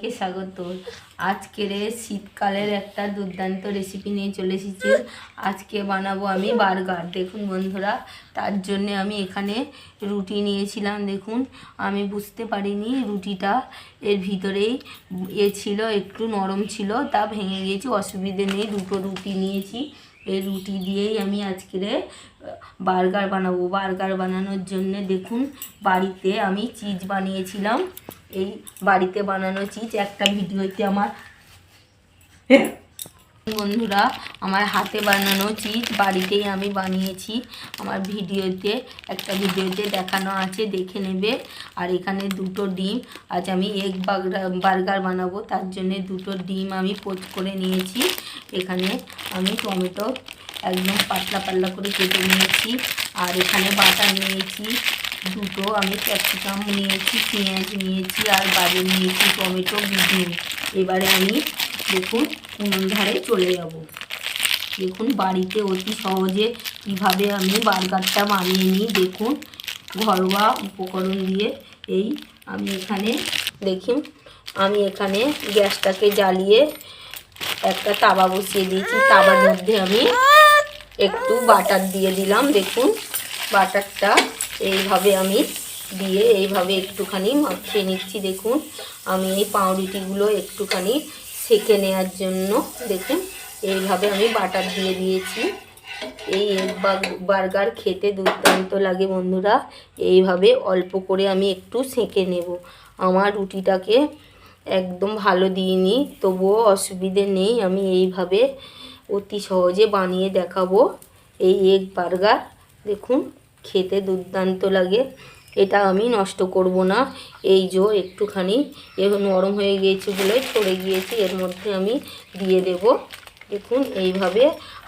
কে স্বাগত? আজকের শীতকালের একটা দুর্দান্ত রেসিপি নিয়ে চলে এসেছি। আজকে বানাবো আমি বার্গার। দেখুন বন্ধুরা, তার জন্য আমি এখানে রুটি নিয়েছিলাম। দেখুন, আমি বুঝতে পারিনি রুটিটা এর ভিতরেই এ ছিল, একটু নরম ছিল, তা ভেঙে গিয়েছি অসুবিধে নেই, দুটো রুটি নিয়েছি। এই রুটি দিয়েই আমি আজকের বার্গার বানাবো। বার্গার বানানোর জন্য দেখুন, বাড়িতে আমি চিজ বানিয়েছিলাম। এই বাড়িতে বানানো চিজ একটা ভিডিওতে আমার বন্ধুরা, আমার হাতে বানানো চিজ বাড়িতেই আমি বানিয়েছি। আমার ভিডিওতে, একটা ভিডিওতে দেখানো আছে, দেখে নেবে। আর এখানে দুটো ডিম, আজ আমি এগ বার্গার বানাবো, তার জন্য দুটো ডিম আমি পোচ করে নিয়েছি। এখানে আমি টমেটো একদম পাতলা পাতলা করে কেটে নিয়েছি। আর এখানে বাটার নিয়েছি। দুটো আমি ক্যাপসিকাম নিয়েছি, পেঁয়াজ নিয়েছি আর গাজর নিয়েছি, টমেটো ডিম এবারে আমি দেখুন উনুন ধারে চলে যাব। দেখুন বাড়িতে অতি সহজে কীভাবে আমি বার্গারটা বানিয়ে নিই, দেখুন ঘরোয়া উপকরণ দিয়ে। এই আমি এখানে দেখুন, আমি এখানে গ্যাসটাকে জ্বালিয়ে একটা তাওয়া বসিয়ে দিয়েছি। তাওয়ার মধ্যে আমি একটু বাটার দিয়ে দিলাম, দেখুন বাটারটা এইভাবে আমি দিয়ে এইভাবে একটুখানি মাখিয়ে নিচ্ছি, দেখুন। আমি এই পাউরুটিগুলো একটুখানি সেকে নেওয়ার জন্য, দেখুন, এইভাবে আমি বাটার দিয়ে দিয়েছি। এই এগ বার্গার খেতে দুর্দান্ত লাগে বন্ধুরা। এইভাবে অল্প করে আমি একটু সেঁকে নেব। আমার রুটিটাকে একদম ভালো দিইনি, তবুও অসুবিধে নেই। আমি এইভাবে অতি সহজে বানিয়ে দেখাবো। এই এগ বার্গার, দেখুন খেতে দুর্দান্ত লাগে। এটা আমি নষ্ট করব না। এই জো একটুখানি নরম হয়ে গিয়েছে বলে পড়ে গিয়েছি, এর মধ্যে আমি দিয়ে দেব। দেখুন, এইভাবে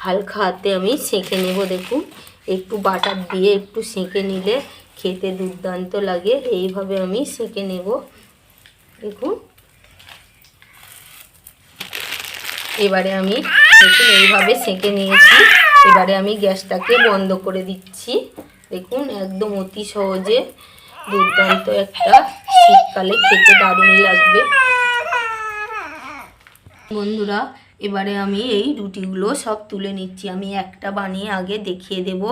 হালকা হাতে আমি সেঁকে নেব, দেখুন। একটু বাটার দিয়ে একটু সেঁকে নিলে খেতে দুর্দান্ত লাগে। এইভাবে আমি সেঁকে নেব। দেখুন। এবারে আমি দেখুন, এইভাবে সেঁকে নিয়েছি। এবারে আমি গ্যাসটাকে বন্ধ করে দিচ্ছি। দেখুন, একদম অতি সহজে দুর্দান্ত একটা শীতকালে খেতে দারুণ লাগবে। বন্ধুরা, এবারে আমি এই রুটিগুলো সব তুলে নিচ্ছি। আমি একটা বানিয়ে আগে দেখিয়ে দেব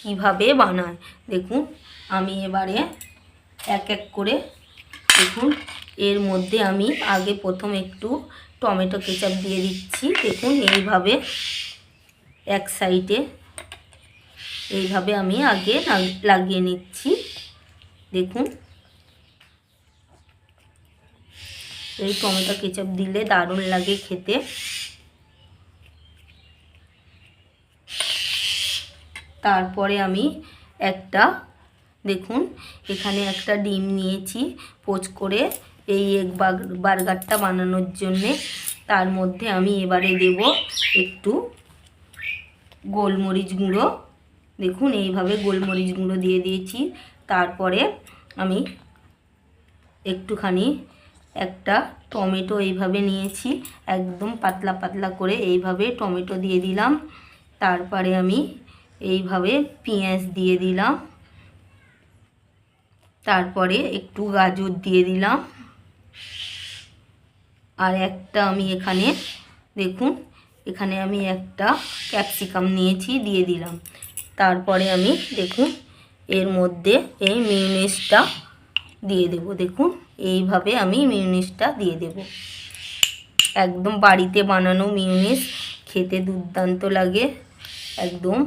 কীভাবে বানায়। দেখুন, আমি এবারে এক এক করে, দেখুন, এর মধ্যে আমি আগে প্রথম একটু টমেটো কেচাপ দিয়ে দিচ্ছি। দেখুন, এইভাবে এক সাইডে এইভাবে আমি আগে লাগিয়ে নিচ্ছি। দেখুন। এই টমেটো কেচাপ দিলে দারুণ লাগে খেতে। তারপরে আমি একটা, দেখুন, এখানে একটা ডিম নিয়েছি পোচ করে এই এগ বার্গারটা বানানোর জন্যে। তার মধ্যে আমি এবারে দেব একটু গোলমরিচ গুঁড়ো। দেখুন, এইভাবে গোলমরিচ গুঁড়ো দিয়ে দিয়েছি। তারপরে আমি একটুখানি একটা টমেটো এইভাবে নিয়েছি, একদম পাতলা পাতলা করে এইভাবে টমেটো দিয়ে দিলাম। তারপরে আমি এইভাবে পেঁয়াজ দিয়ে দিলাম। তারপরে একটু গাজর দিয়ে দিলাম। আর একটা আমি এখানে, দেখুন, এখানে আমি একটা ক্যাপসিকাম নিয়েছি, দিয়ে দিলাম। তারপরে আমি দেখুন, এর মধ্যে এই মিউনিসটা দিয়ে দেব। দেখুন, এইভাবে আমি মিউনিসটা দিয়ে দেব। একদম বাড়িতে বানানো মিউনিস খেতে দুর্দান্ত লাগে, একদম।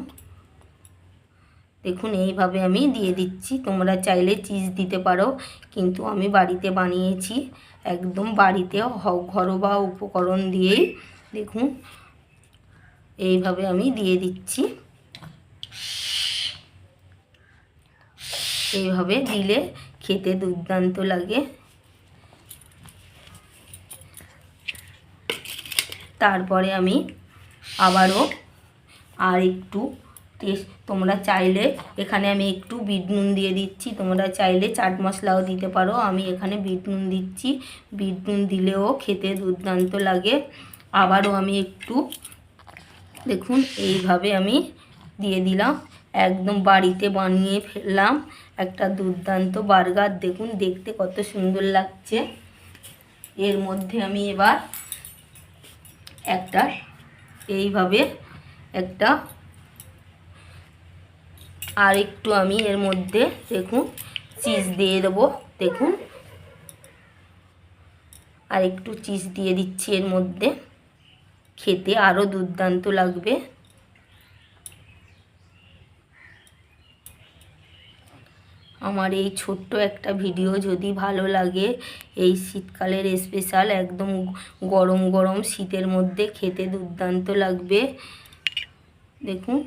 দেখুন, এইভাবে আমি দিয়ে দিচ্ছি। তোমরা চাইলে চিজ দিতে পারো, কিন্তু আমি বাড়িতে বানিয়েছি। একদম বাড়িতে ঘরোয়া উপকরণ দিয়েই, দেখুন, এইভাবে আমি দিয়ে দিচ্ছি। এইভাবে দিলে খেতে দুর্দান্ত লাগে। তারপরে আমি আবারও আর একটু টেস্ট, তোমরা চাইলে এখানে আমি একটু বিট নুন দিয়ে দিচ্ছি, তোমরা চাইলে চাট মশলাও দিতে পারো, আমি এখানে বিট নুন দিচ্ছি, বিট নুন দিলেও খেতে দুর্দান্ত লাগে। আবারও আমি একটু, দেখুন, এইভাবে আমি দিয়ে দিলাম, একদম বাড়িতে বানিয়ে ফেললাম। একটা দুর্দান্ত বার্গার। দেখুন, দেখতে কত সুন্দর লাগছে। এর মধ্যে আমি এবার একটা এইভাবে একটা আর একটু আমি এর মধ্যে দেখুন চিজ দিয়ে দেবো। দেখুন আর একটু চিজ দিয়ে দিচ্ছি এর মধ্যে। খেতে আরও দুর্দান্ত লাগবে। আমার এই ছোট্ট একটা ভিডিও যদি ভালো লাগে, এই শীতকালের স্পেশাল একদম গরম গরম শীতের মধ্যে খেতে দুর্দান্ত লাগবে। দেখুন,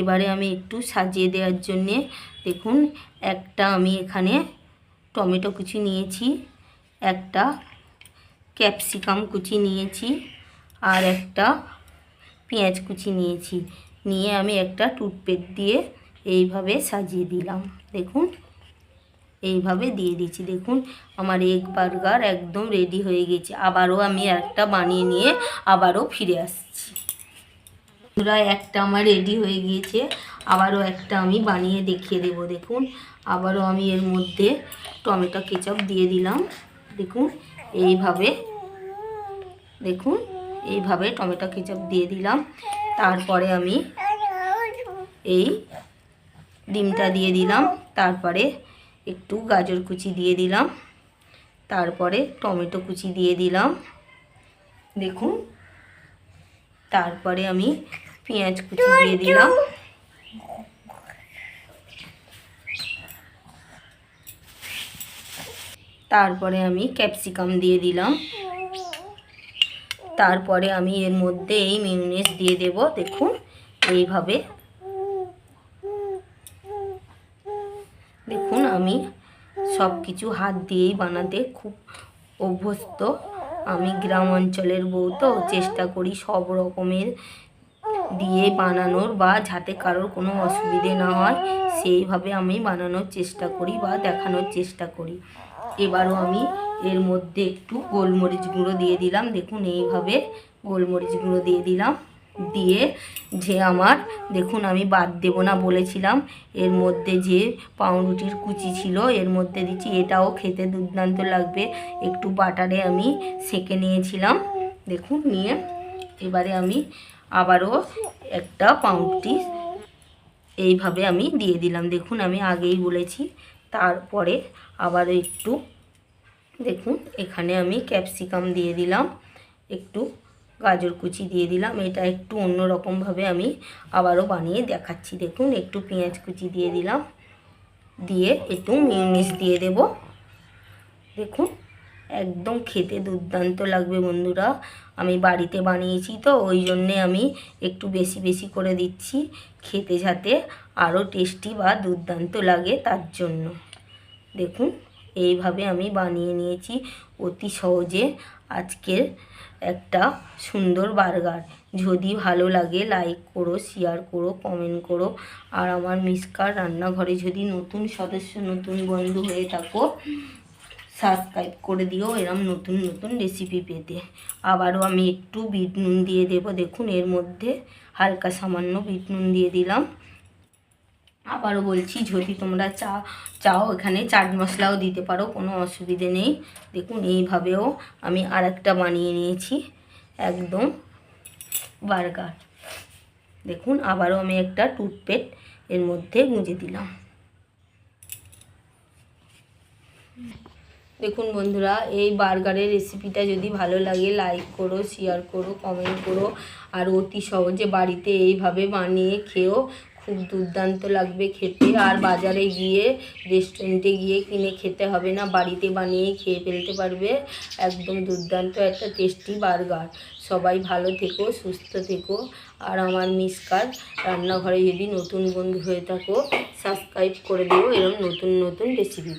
এবারে আমি একটু সাজিয়ে দেওয়ার জন্যে, দেখুন, একটা আমি এখানে টমেটো কুচি নিয়েছি, একটা ক্যাপসিকাম কুচি নিয়েছি, আর একটা পেঁয়াজ কুচি নিয়েছি। নিয়ে আমি একটা টুথপেক দিয়ে এইভাবে সাজিয়ে দিলাম। দেখুন এইভাবে দিয়ে দিচ্ছি দেখুন, আমার এগ বার্গার একদম রেডি হয়ে গেছে। আবারও আমি একটা বানিয়ে নিয়ে আবারও ফিরে আসছি। বন্ধুরা, একটা আমার রেডি হয়ে গিয়েছে। আবারও একটা আমি বানিয়ে দেখিয়ে দেবো। দেখুন, আবারও আমি এর মধ্যে টমেটো কেচাপ দিয়ে দিলাম। দেখুন, এইভাবে দেখুন, এইভাবে টমেটো কেচাপ দিয়ে দিলাম। তারপরে আমি এই ডিমটা দিয়ে দিলাম। তারপরে একটু গাজর কুচি দিয়ে দিলাম। তারপরে টমেটো কুচি দিয়ে দিলাম। দেখুন তারপরে আমি পেঁয়াজ কুচি দিয়ে দিলাম। তারপরে আমি ক্যাপসিকাম দিয়ে দিলাম। তারপরে আমি এর মধ্যে এই মিউনিস দিয়ে দেব। দেখুন এইভাবে দেখুন আমি সব কিছু হাত দিয়েই বানাতে খুব অভ্যস্ত। আমি গ্রাম অঞ্চলের বউ তো, চেষ্টা করি সব রকমের দিয়ে বানানোর বা যাতে কারোর কোনো অসুবিধে না হয়, সেইভাবে আমি বানানোর চেষ্টা করি বা দেখানোর চেষ্টা করি। এবারও আমি এর মধ্যে একটু গোলমরিচ গুঁড়ো দিয়ে দিলাম। দেখুন, এইভাবে গোলমরিচ গুঁড়ো দিয়ে দিলাম। দিয়ে যে আমার, দেখুন আমি বাদ দেবো না বলেছিলাম, এর মধ্যে যে পাউরুটির কুচি ছিল, এর মধ্যে দিচ্ছি, এটাও খেতে দুর্দান্ত লাগবে, একটু বাটারে আমি সেকে নিয়েছিলাম, দেখুন নিয়ে, এবারে আমি আবারও একটা পাউরুটি এইভাবে আমি দিয়ে দিলাম, দেখুন আমি আগেই বলেছি, তারপরে আবারও একটু, দেখুন এখানে আমি ক্যাপসিকাম দিয়ে দিলাম, একটু গাজর কুচি দিয়ে দিলাম। এটা একটু অন্য রকমভাবে আমি আবারও বানিয়ে দেখাচ্ছি। দেখুন, একটু পেঁয়াজ কুচি দিয়ে দিলাম। দিয়ে একটু মিউনিস দিয়ে দেব। দেখুন, একদম খেতে দুর্দান্ত লাগবে বন্ধুরা। আমি বাড়িতে বানিয়েছি তো, ওই জন্যে আমি একটু বেশি বেশি করে দিচ্ছি খেতে যাতে আরও টেস্টি বা দুর্দান্ত লাগে তার জন্য। দেখুন, এইভাবে আমি বানিয়ে নিয়েছি অতি সহজে। আজকের একটা সুন্দর বার্গার। যদি ভালো লাগে লাইক করো শেয়ার করো কমেন্ট করো। আর আমার মিসকার রান্নাঘরে যদি নতুন সদস্য, নতুন বন্ধু হয়ে থাকো সাবস্ক্রাইব করে দিও এরম নতুন নতুন রেসিপি পেতে। আবারও আমি একটু বিট নুন দিয়ে দেবো। দেখুন, এর মধ্যে হালকা সামান্য বিট নুন দিয়ে দিলাম। আবারও বলছি, যদি তোমরা চা, চাও এখানে, চাট মশলাও দিতে পারো, কোনো অসুবিধে নেই। দেখুন, এইভাবেও আমি আরেকটা বানিয়ে নিয়েছি, একদম বার্গার। দেখুন, আবারও আমি একটা টুথপেট এর মধ্যে গুঁজে দিলাম। দেখুন বন্ধুরা, এই বার্গারের রেসিপিটা যদি ভালো লাগে, লাইক করো, শেয়ার করো, কমেন্ট করো, আর অতি সহজে বাড়িতে এইভাবে বানিয়ে খেয়েও খুব দুর্দান্ত লাগবে খেতে। আর বাজারে গিয়ে রেস্টুরেন্টে গিয়ে কিনে খেতে হবে না, বাড়িতে বানিয়ে খেয়ে ফেলতে পারবে। একদম দুর্দান্ত একটা টেস্টি বার্গার সবাই ভালো থেকো, সুস্থ থেকো। আর আমার মিসকার রান্নাঘরে যদি নতুন বন্ধু হয়ে থাকো সাবস্ক্রাইব করে দেবো এরকম নতুন নতুন রেসিপি